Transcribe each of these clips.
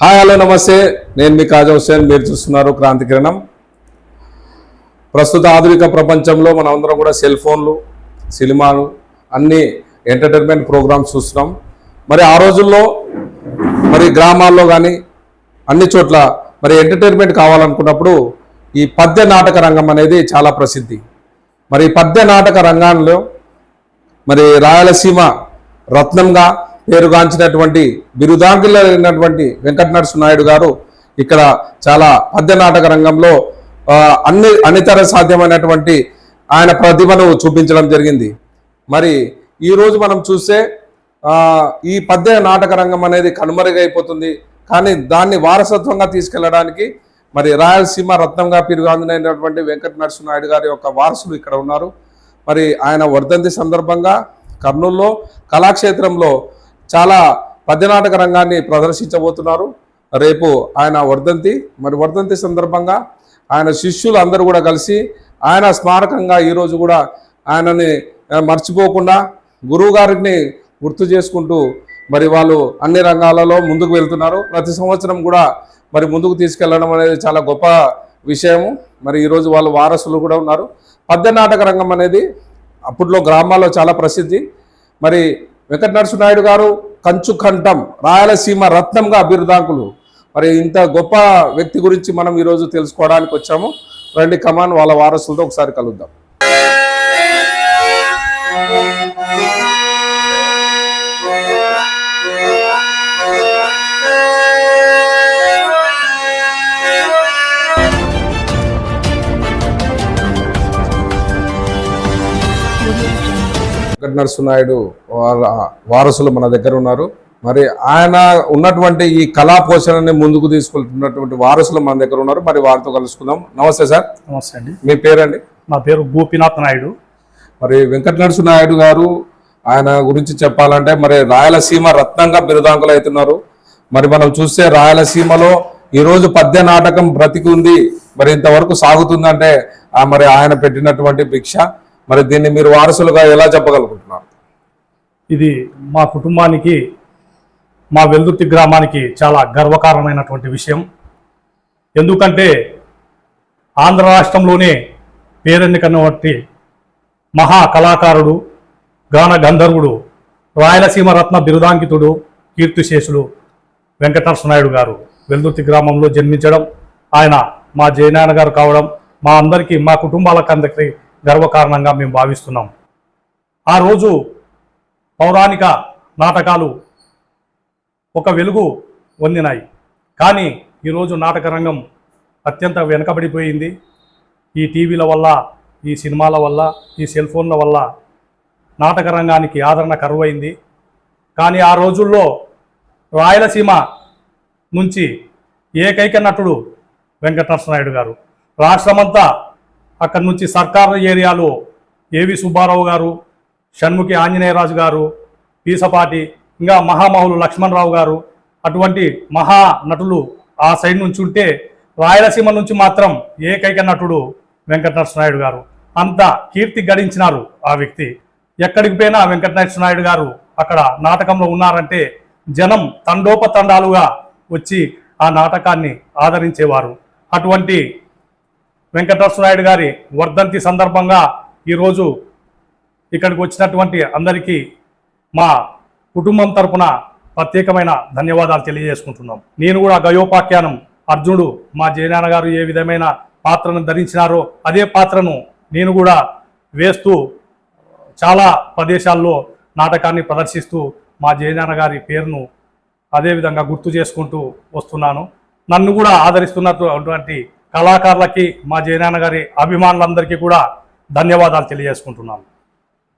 Hi hello నమస్తే. నేను మీ కాజా హుసేన్ మీరు చూస్తున్నారు క్రాంతి కిరణం. ప్రస్తుత ఆధునిక ప్రపంచంలో మనం అందరం కూడా సెల్ ఫోన్లు సినిమాలు అన్ని ఎంటర్టైన్మెంట్ ప్రోగ్రామ్స్ చూస్తున్నాం. మరి ఆ రోజుల్లో మరి గ్రామాల్లో కానీ అన్ని చోట్ల మరి ఎంటర్టైన్మెంట్ కావాలనుకున్నప్పుడు ఈ పద్య నాటక రంగం అనేది చాలా ప్రసిద్ధి. మరి పద్య నాటక రంగంలో మరి రాయలసీమ రత్నంగా పేరుగాంచినటువంటి బిరుదాంగులైనటువంటి వెంకట నరసింహనాయుడు గారు ఇక్కడ చాలా పద్య నాటక రంగంలో అన్ని అన్నితర సాధ్యమైనటువంటి ఆయన ప్రతిభను చూపించడం జరిగింది. మరి ఈరోజు మనం చూస్తే ఈ పద్య నాటక రంగం అనేది కనుమరుగైపోతుంది. కానీ దాన్ని వారసత్వంగా తీసుకెళ్ళడానికి మరి రాయలసీమ రత్నంగా పిరుగాందినైనటువంటి వెంకట నరసింహనాయుడు గారి యొక్క వారసులు ఇక్కడ ఉన్నారు. మరి ఆయన వర్ధంతి సందర్భంగా కర్నూలులో కళాక్షేత్రంలో చాలా పద్యనాటక రంగాన్ని ప్రదర్శించబోతున్నారు. రేపు ఆయన వర్ధంతి మరి వర్ధంతి సందర్భంగా ఆయన శిష్యులు అందరూ కూడా కలిసి ఆయన స్మారకంగా ఈరోజు కూడా ఆయనని మర్చిపోకుండా గురువు గారిని గుర్తు చేసుకుంటూ మరి వాళ్ళు అన్ని రంగాలలో ముందుకు వెళ్తున్నారు. ప్రతి సంవత్సరం కూడా మరి ముందుకు తీసుకెళ్ళడం అనేది చాలా గొప్ప విషయము. మరి ఈరోజు వాళ్ళు వారసులు కూడా ఉన్నారు. పద్య నాటక రంగం అనేది అప్పట్లో గ్రామాల్లో చాలా ప్రసిద్ధి. మరి వెంకట నరసింహనాయుడు గారు కంచుకంఠం రాయలసీమ రత్నంగా బిరుదాంకులు మరి ఇంత గొప్ప వ్యక్తి గురించి మనం ఈరోజు తెలుసుకోవడానికి వచ్చాము. రండి కమాన్ వాళ్ళ వారసులతో ఒకసారి కలుద్దాం. వెంకట నరసింహాయుడు వాళ్ళ వారసులు మన దగ్గర ఉన్నారు. మరి ఆయన ఉన్నటువంటి ఈ కళా పోషణని ముందుకు తీసుకెళ్తున్నటువంటి వారసులు మన దగ్గర ఉన్నారు. మరి వారితో కలుసుకుందాం. నమస్తే సార్. నమస్తే అండి. మీ పేరండి? నా పేరు గోపీనాథ్ నాయుడు. మరి వెంకట నరసింహాయుడు గారు ఆయన గురించి చెప్పాలంటే మరి రాయలసీమ రత్నంగా బిరుదాంకులు అవుతున్నారు. మరి మనం చూస్తే రాయలసీమలో ఈ రోజు పద్య నాటకం బ్రతికి ఉంది మరి ఇంతవరకు సాగుతుందంటే మరి ఆయన పెట్టినటువంటి భిక్ష. మరి దీన్ని మీరు వారసులుగా ఎలా చెప్పగలుగుతున్నారు? ఇది మా కుటుంబానికి మా వెల్దుర్తి గ్రామానికి చాలా గర్వకారణమైనటువంటి విషయం. ఎందుకంటే ఆంధ్ర రాష్ట్రంలోనే పేరెన్నికన్నటువంటి మహా కళాకారుడు గాన గంధర్వుడు రాయలసీమ రత్న బిరుదాంకితుడు కీర్తిశేషులు వెంకటనరసనాయుడు గారు వెల్దుర్తి గ్రామంలో జన్మించడం ఆయన మా జయనాయన గారు కావడం మా అందరికీ మా కుటుంబాలకు అందరికీ గర్వకారణంగా మేము భావిస్తున్నాం. ఆ రోజు పౌరాణిక నాటకాలు ఒక వెలుగు పొందినాయి. కానీ ఈరోజు నాటక రంగం అత్యంత వెనకబడిపోయింది. ఈ టీవీల వల్ల ఈ సినిమాల వల్ల ఈ సెల్ ఫోన్ల వల్ల నాటక రంగానికి ఆదరణ కరువైంది. కానీ ఆ రోజుల్లో రాయలసీమ నుంచి ఏకైక నటుడు వెంకట గారు. రాష్ట్రమంతా అక్కడి నుంచి సర్కార్ ఏరియాలో ఏవి సుబ్బారావు గారు షణ్ముఖి ఆంజనేయరాజు గారు పీసపాటి ఇంకా మహామహులు లక్ష్మణరావు గారు అటువంటి మహా నటులు ఆ సైడ్ నుంచి ఉంటే రాయలసీమ నుంచి మాత్రం ఏకైక నటుడు వెంకటనరసనాయుడు గారు. అంత కీర్తి గడించినారు ఆ వ్యక్తి. ఎక్కడికి పోయినా వెంకటనరసనాయుడు గారు అక్కడ నాటకంలో ఉన్నారంటే జనం తండోపతండాలుగా వచ్చి ఆ నాటకాన్ని ఆదరించేవారు. అటువంటి వెంకటరమణాయుడు గారి వర్ధంతి సందర్భంగా ఈరోజు ఇక్కడికి వచ్చినటువంటి అందరికీ మా కుటుంబం తరపున ప్రత్యేకమైన ధన్యవాదాలు తెలియజేసుకుంటున్నాం. నేను కూడా గయోపాఖ్యానం అర్జునుడు మా జయనాన్న గారు ఏ విధమైన పాత్రను ధరించినారో అదే పాత్రను నేను కూడా వేస్తూ చాలా ప్రదేశాల్లో నాటకాన్ని ప్రదర్శిస్తూ మా జయనాన్న గారి పేరును అదేవిధంగా గుర్తు చేసుకుంటూ వస్తున్నాను. నన్ను కూడా ఆదరిస్తున్నటువంటి కళాకారులకి మా జయనాన్న గారి అభిమానులందరికీ కూడా ధన్యవాదాలు తెలియజేసుకుంటున్నాను.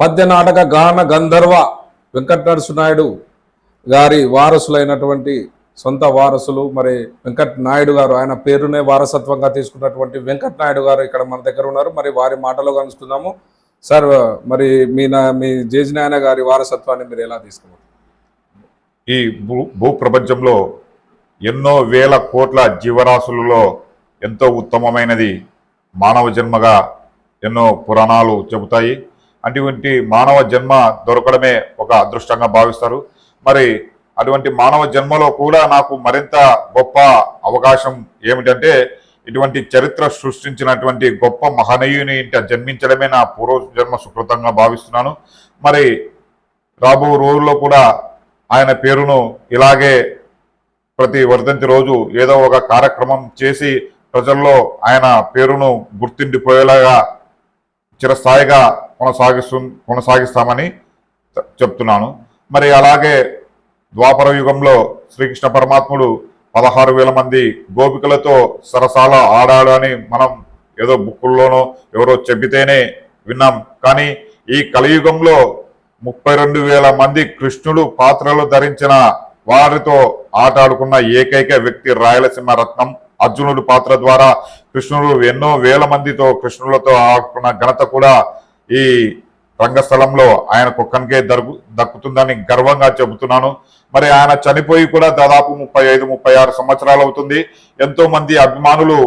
పద్య నాటక గాన గంధర్వ వెంకట నరసింహాయుడు గారి వారసులైనటువంటి సొంత వారసులు మరి వెంకట్ నాయుడు గారు ఆయన పేరునే వారసత్వంగా తీసుకున్నటువంటి వెంకట్ నాయుడు గారు ఇక్కడ మన దగ్గర ఉన్నారు. మరి వారి మాటలో కలుసుకుందాము సార్ మరి మీ నా- మీ జేజి నాయన గారి వారసత్వాన్ని మీరు ఎలా తీసుకున్నారు ఈ భూ భూ ప్రపంచంలో ఎన్నో వేల కోట్ల జీవరాశులలో ఎంతో ఉత్తమమైనది మానవ జన్మగా ఎన్నో పురాణాలు చెబుతాయి. అటువంటి మానవ జన్మ దొరకడమే ఒక అదృష్టంగా భావిస్తారు. మరి అటువంటి మానవ జన్మలో కూడా నాకు మరింత గొప్ప అవకాశం ఏమిటంటే ఇటువంటి చరిత్ర సృష్టించినటువంటి గొప్ప మహనీయుని ఇంట జన్మించడమే నా పూర్వ జన్మ సుకృతంగా భావిస్తున్నాను. మరి రాబో రోజుల్లో కూడా ఆయన పేరును ఇలాగే ప్రతి వర్ధంతి రోజు ఏదో ఒక కార్యక్రమం చేసి ప్రజల్లో ఆయన పేరును గుర్తిండిపోయేలాగా చిరస్థాయిగా కొనసాగిస్తు కొనసాగిస్తామని చెప్తున్నాను. మరి అలాగే ద్వాపర యుగంలో శ్రీకృష్ణ పరమాత్ముడు పదహారు వేల మంది గోపికలతో సరసాల ఆడాడు అని మనం ఏదో బుక్కుల్లోనో ఎవరో చెబితేనే విన్నాం. కానీ ఈ కలియుగంలో ముప్పై రెండు వేల మంది కృష్ణుడు పాత్రలు ధరించిన వారితో ఆట ఆడుకున్న ఏకైక వ్యక్తి రాయలసీమ రత్నం అర్జునుడు పాత్ర ద్వారా కృష్ణుడు ఎన్నో వేల మందితో కృష్ణులతో ఆడుకున్న ఘనత కూడా ఈ రంగస్థలంలో ఆయన కుక్కనికే దొరుకు దక్కుతుందని గర్వంగా చెబుతున్నాను. మరి ఆయన చనిపోయి కూడా దాదాపు ముప్పై ఐదు ముప్పై ఆరు సంవత్సరాలు అవుతుంది. ఎంతో మంది అభిమానులు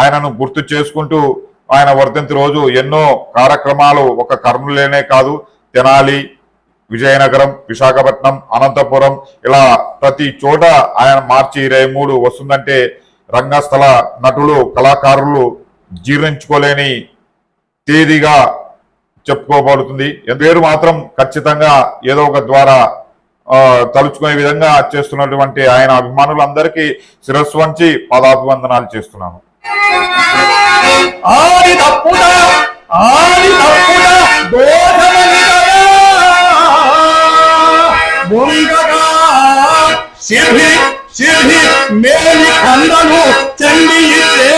ఆయనను గుర్తు చేసుకుంటూ ఆయన వర్ధంతి రోజు ఎన్నో కార్యక్రమాలు ఒక కర్నూలేనే కాదు తెనాలి విజయనగరం విశాఖపట్నం అనంతపురం ఇలా ప్రతి చోట ఆయన మార్చి ఇరవై మూడు వస్తుందంటే రంగస్థల నటులు కళాకారులు జీర్ణించుకోలేని తేదీగా చెప్పుకోబడుతుంది. పేరు మాత్రం ఖచ్చితంగా ఏదో ఒక ద్వారా తలుచుకునే విధంగా చేస్తున్నటువంటి ఆయన అభిమానులందరికీ శిరస్సు వంచి పాదాభివందనాలు చేస్తున్నాను. ఆడి சிறி மேலி கந்தனு சென்னியிலே.